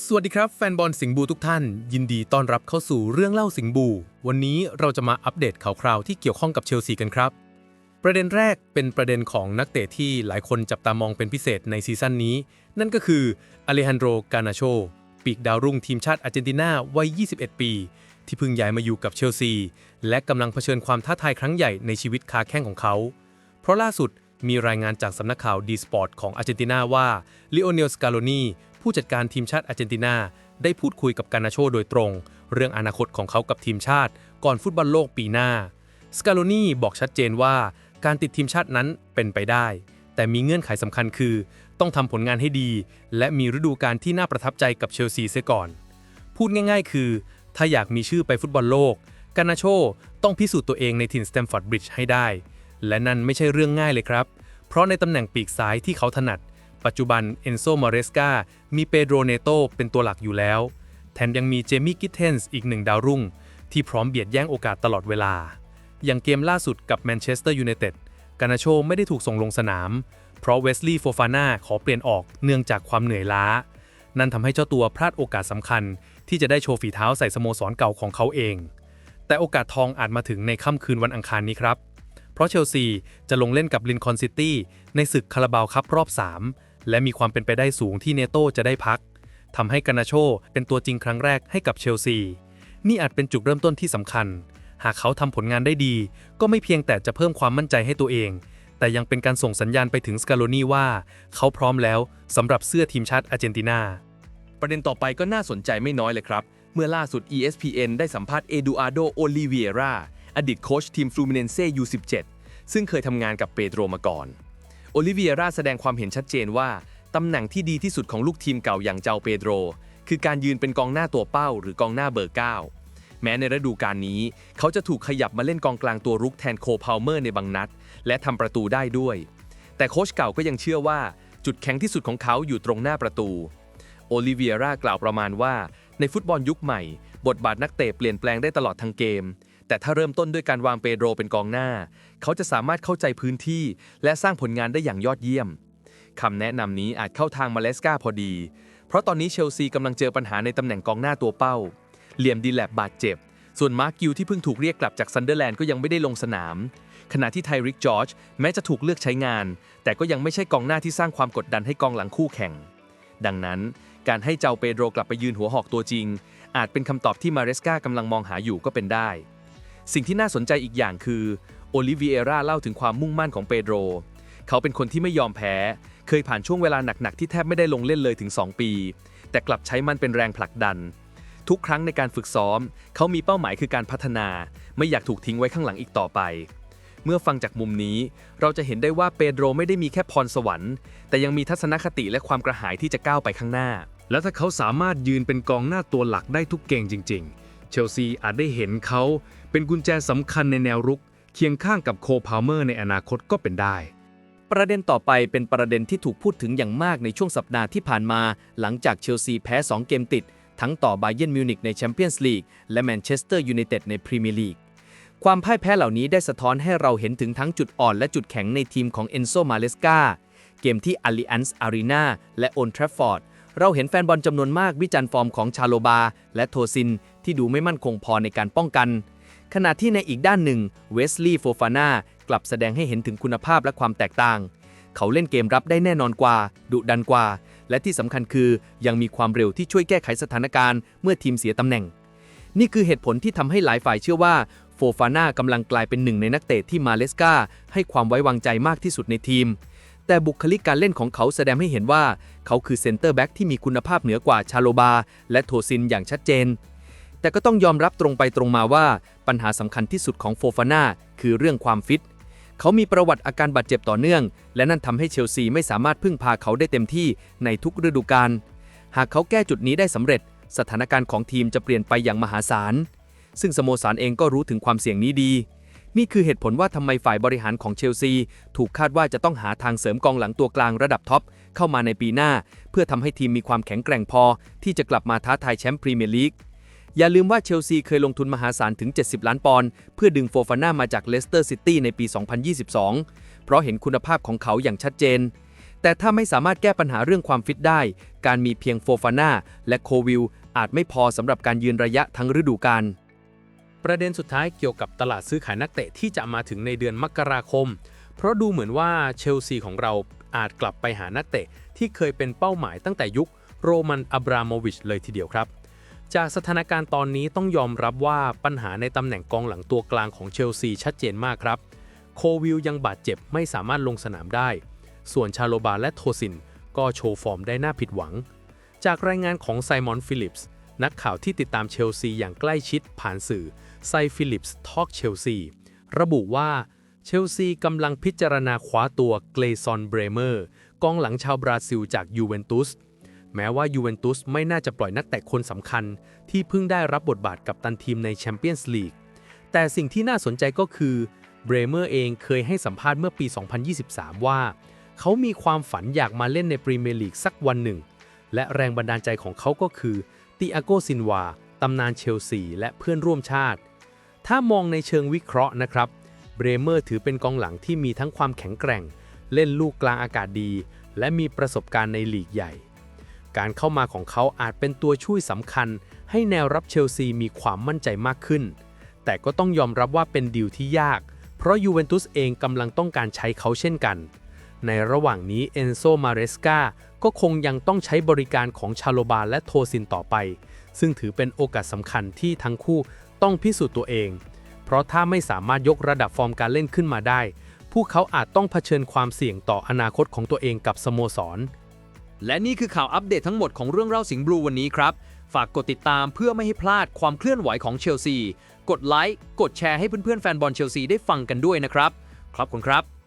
สวัสดีครับ แฟนบอลสิงห์บูทุกท่าน ยินดีต้อนรับเข้าสู่เรื่องเล่าสิงห์บู วันนี้เราจะมาอัปเดตข่าวคราวที่เกี่ยวข้องกับเชลซีกันครับ ประเด็นแรกเป็นประเด็นของนักเตะที่หลายคนจับตามองเป็นพิเศษในซีซั่นนี้ นั่นก็คืออเลฮันโดรกานาโชปีกดาวรุ่งทีมชาติอาร์เจนตินาวัย 21 ปี ที่เพิ่งย้ายมาอยู่กับเชลซี และกำลังเผชิญความท้าทายครั้งใหญ่ในชีวิตคาแข้งของเขา เพราะล่าสุดมีรายงานจากสำนักข่าวดีสปอร์ตของอาร์เจนตินาว่าลิโอเนลสกาโลนี ผู้จัดการทีมชาติอาร์เจนตินาได้พูดคุยกับกานาโชโดยตรง เรื่องอนาคตของเขากับทีมชาติ ก่อนฟุตบอลโลกปีหน้าสกาโลนีบอกชัดเจนว่าการติดทีมชาตินั้นเป็นไปได้ แต่มีเงื่อนไขสำคัญคือ ต้องทำผลงานให้ดี และมีฤดูกาลที่น่าประทับใจกับเชลซีเสียก่อน พูดง่ายๆ คือ ถ้าอยากมีชื่อไปฟุตบอลโลก กานาโชต้องพิสูจน์ตัวเองในถิ่นสแตมฟอร์ดบริดจ์ให้ได้ และนั่นไม่ใช่เรื่องง่ายเลยครับ เพราะในตำแหน่งปีกซ้ายที่เขาถนัด ปัจจุบันเอนโซมอเรสกามีเปโดรเนโตเป็นตัวหลักอยู่แล้ว แถมยังมีเจมี่กิทเทนส์อีกหนึ่งดาวรุ่ง ที่พร้อมเบียดแย่งโอกาสตลอดเวลา อย่างเกมล่าสุดกับแมนเชสเตอร์ยูไนเต็ดกานาโชไม่ได้ถูกส่งลงสนาม เพราะเวสลีย์โฟฟาน่าขอเปลี่ยนออกเนื่องจากความเหนื่อยล้า นั่นทำให้เจ้าตัวพลาดโอกาสสำคัญ ที่จะได้โชว์ฝีเท้าใส่สโมสรเก่าของเขาเอง แต่โอกาสทองอาจมาถึงในค่ำคืนวันอังคารนี้ครับ เพราะเชลซีจะลงเล่นกับลินคอ n ซิตี้ในศึกคาราบาวคัพรอบ 3 และมีความเป็นไปได้สูงที่เนโต้จะได้พักทำให้กานาโชเป็นตัวจริงครั้งแรกให้กับเชลซี นี่อาจเป็นจุดเริ่มต้นที่สำคัญ หากเขาทำผลงานได้ดี ก็ไม่เพียงแต่จะเพิ่มความมั่นใจให้ตัวเอง แต่ยังเป็นการส่งสัญญาณไปถึงสกาโลนีว่า เขาพร้อมแล้วสำหรับเสื้อทีมชาติอาร์เจนตินา ประเด็นต่อไปก็น่าสนใจไม่น้อยเลยครับ เมื่อล่าสุด ESPN ได้สัมภาษณ์เอดูอาร์โดโอลิเวียราอดีตโค้ชทีมฟลูมิเนนเซ่ U17 ซึ่งเคยทำงานกับเปโตรมาก่อน โอลิเวียราแสดงความเห็นชัดเจนว่า ตำแหน่งที่ดีที่สุดของลูกทีมเก่าอย่างเจ้าเปโตรคือการยืนเป็นกองหน้าตัวเป้า หรือกองหน้าเบอร์ 9 แม้ในฤดูกาลนี้ เขาจะถูกขยับมาเล่นกองกลางตัวรุกแทนโคพาวเมอร์ในบางนัด และทำประตูได้ด้วย แต่โค้ชเก่าก็ยังเชื่อว่า จุดแข็งที่สุดของเขาอยู่ตรงหน้าประตูโอลิเวียรากล่าวประมาณว่า ในฟุตบอลยุคใหม่ บทบาทนักเตะเปลี่ยนแปลงได้ตลอดทั้งเกม แต่ถ้าเริ่มต้นด้วยการวางเปโดรเป็นกองหน้า เขาจะสามารถเข้าใจพื้นที่ และสร้างผลงานได้อย่างยอดเยี่ยมคำแนะนำนี้อาจเข้าทางมาเลสกาพอดี เพราะตอนนี้เชลซีกำลังเจอปัญหาในตำแหน่งกองหน้าตัวเป้า เหลี่ยมดีแลบบาดเจ็บ ส่วนมาร์กิวที่เพิ่งถูกเรียกกลับจากซันเดอร์แลนด์ก็ยังไม่ได้ลงสนาม ขณะที่ไทริกจอร์จแม้จะถูกเลือกใช้งาน แต่ก็ยังไม่ใช่กองหน้าที่สร้างความกดดันให้กองหลังคู่แข่ง ดังนั้น การให้เจ้าเปโดรกลับไปยืนหัวหอกตัวจริง อาจเป็นคำตอบที่มาเรสกากำลังมองหาอยู่ก็เป็นได้ สิ่งที่น่าสนใจอีกอย่างคือโอลิเวียร่าเล่าถึงความมุ่งมั่นของเปโดรเขาเป็นคนที่ไม่ยอมแพ้ เคยผ่านช่วงเวลาหนักๆที่แทบไม่ได้ลงเล่นเลยถึง 2 ปี แต่กลับใช้มันเป็นแรงผลักดัน ทุกครั้งในการฝึกซ้อม เขามีเป้าหมายคือการพัฒนา ไม่อยากถูกทิ้งไว้ข้างหลังอีกต่อไป เมื่อฟังจากมุมนี้ เราจะเห็นได้ว่าเปโดรไม่ได้มีแค่พรสวรรค์ แต่ยังมีทัศนคติและความกระหายที่จะก้าวไปข้างหน้า และถ้าเขาสามารถยืนเป็นกองหน้าตัวหลักได้ทุกเกมจริง ๆ เชลซีอาจได้เห็นเขาเป็นกุญแจสำคัญในแนวรุก เคียงข้างกับโคพาวเมอร์ในอนาคตก็เป็นได้ ประเด็นต่อไปเป็นประเด็นที่ถูกพูดถึงอย่างมากในช่วงสัปดาห์ที่ผ่านมา หลังจากเชลซีแพ้ 2 เกมติด ทั้งต่อบาเยิร์นมิวนิกในแชมเปี้ยนส์ลีกและแมนเชสเตอร์ยูไนเต็ดในพรีเมียร์ลีกความพ่ายแพ้เหล่านี้ได้สะท้อนให้เราเห็นถึงทั้งจุดอ่อนและจุดแข็งในทีมของเอนโซมาเลสกาเกมที่ Allianz Arena และ Old Trafford เราเห็นแฟนบอลจำนวนมากวิจารณ์ฟอร์มของชาโลบา และโทซิน ที่ดูไม่มั่นคงพอในการป้องกัน ขณะที่ในอีกด้านหนึ่งเวสลีย์โฟฟาน่ากลับแสดงให้เห็นถึงคุณภาพและความแตกต่าง เขาเล่นเกมรับได้แน่นอนกว่า ดุดันกว่า และที่สำคัญคือยังมีความเร็วที่ช่วยแก้ไขสถานการณ์เมื่อทีมเสียตำแหน่ง นี่คือเหตุผลที่ทำให้หลายฝ่ายเชื่อว่าโฟฟาน่ากำลังกลายเป็นหนึ่งในนักเตะที่มาเลสกาให้ความไว้วางใจมากที่สุดในทีม แต่บุคลิกการเล่นของเขาแสดงให้เห็นว่า เขาคือเซนเตอร์แบ็กที่มีคุณภาพเหนือกว่าชาโลบา และโทซินอย่างชัดเจน แต่ก็ต้องยอมรับตรงไปตรงมาว่า ปัญหาสำคัญที่สุดของโฟฟาน่าคือเรื่องความฟิต เขามีประวัติอาการบาดเจ็บต่อเนื่อง และนั่นทำให้เชลซีไม่สามารถพึ่งพาเขาได้เต็มที่ในทุกฤดูกาลหากเขาแก้จุดนี้ได้สำเร็จ สถานการณ์ของทีมจะเปลี่ยนไปอย่างมหาศาลซึ่งสโมสรเองก็รู้ถึงความเสี่ยงนี้ดี นี่คือเหตุผลว่าทำไมฝ่ายบริหารของเชลซี ถูกคาดว่าจะต้องหาทางเสริมกองหลังตัวกลางระดับท็อป เข้ามาในปีหน้า เพื่อทำให้ทีมมีความแข็งแกร่งพอ ที่จะกลับมาท้าทายแชมป์พรีเมียร์ลีกอย่าลืมว่าเชลซีเคยลงทุนมหาศาลถึง 70 ล้านปอนด์เพื่อดึงโฟฟาน่ามาจากเลสเตอร์ซิตี้ในปี 2022 เพราะเห็นคุณภาพของเขาอย่างชัดเจน แต่ถ้าไม่สามารถแก้ปัญหาเรื่องความฟิตได้ การมีเพียงโฟฟาน่าและโควิลอาจไม่พอสำหรับการยืนระยะทั้งฤดูกาล ประเด็นสุดท้ายเกี่ยวกับตลาดซื้อขายนักเตะที่จะมาถึงในเดือนมกราคม เพราะดูเหมือนว่าเชลซีของเราอาจกลับไปหานักเตะที่เคยเป็นเป้าหมายตั้งแต่ยุคโรมันอับราโมวิชเลยทีเดียวครับ จากสถานการณ์ตอนนี้ต้องยอมรับว่าปัญหาในตำแหน่งกองหลังตัวกลางของเชลซีชัดเจนมากครับ โควิลยังบาดเจ็บไม่สามารถลงสนามได้ ส่วนชาโลบาและโทซิน ก็โชว์ฟอร์มได้น่าผิดหวัง จากรายงานของไซมอนฟิลิปส์ นักข่าวที่ติดตามเชลซีอย่างใกล้ชิดผ่านสื่อไซฟิลิปส์ทอ k เชลซีระบุว่าเชลซีกำลังพิจารณาคว้าตัวเกรซอนเบรเมอร์กองหลังชาวบราซิลจากยูเวนตุสแม้ว่ายูเวนตุสไม่น่าจะปล่อยนักเตะคนสำคัญ ที่เพิ่งได้รับบทบาทกับตันทีมในแชมเปี้ยนส์ลีกแต่สิ่งที่น่าสนใจก็คือเบรเมอร์เองเคยให้สัมภาษณ์เมื่อปี 2023 ว่า เขามีความฝันอยากมาเล่นในพรีเมียร์ลีกสักวันหนึ่ง และแรงบันดาลใจของเขาก็คือ ติอาโกซินวา ตำนานเชลซีและเพื่อนร่วมชาติ ถ้ามองในเชิงวิเคราะห์นะครับ เบรเมอร์ถือเป็นกองหลังที่มีทั้งความแข็งแกร่ง เล่นลูกกลางอากาศดี และมีประสบการณ์ในลีกใหญ่ การเข้ามาของเขาอาจเป็นตัวช่วยสำคัญ ให้แนวรับเชลซีมีความมั่นใจมากขึ้น แต่ก็ต้องยอมรับว่าเป็นดีลที่ยาก เพราะยูเวนตุสเองกำลังต้องการใช้เขาเช่นกัน ในระหว่างนี้เอนโซ มาเรสกา ก็คงยังต้องใช้บริการของชาโลบาและโทซินต่อไป ซึ่งถือเป็นโอกาสสำคัญที่ทั้งคู่ต้องพิสูจน์ตัวเอง เพราะถ้าไม่สามารถยกระดับฟอร์มการเล่นขึ้นมาได้ พวกเขาอาจต้องเผชิญความเสี่ยงต่ออนาคตของตัวเองกับสโมสร และนี่คือข่าวอัปเดตทั้งหมดของเรื่องเล่าสิงห์บลูวันนี้ครับ ฝากกดติดตามเพื่อไม่ให้พลาดความเคลื่อนไหวของเชลซี กดไลค์ กดแชร์ให้เพื่อนๆแฟนบอลเชลซีได้ฟังกันด้วยนะครับ ขอบคุณครับ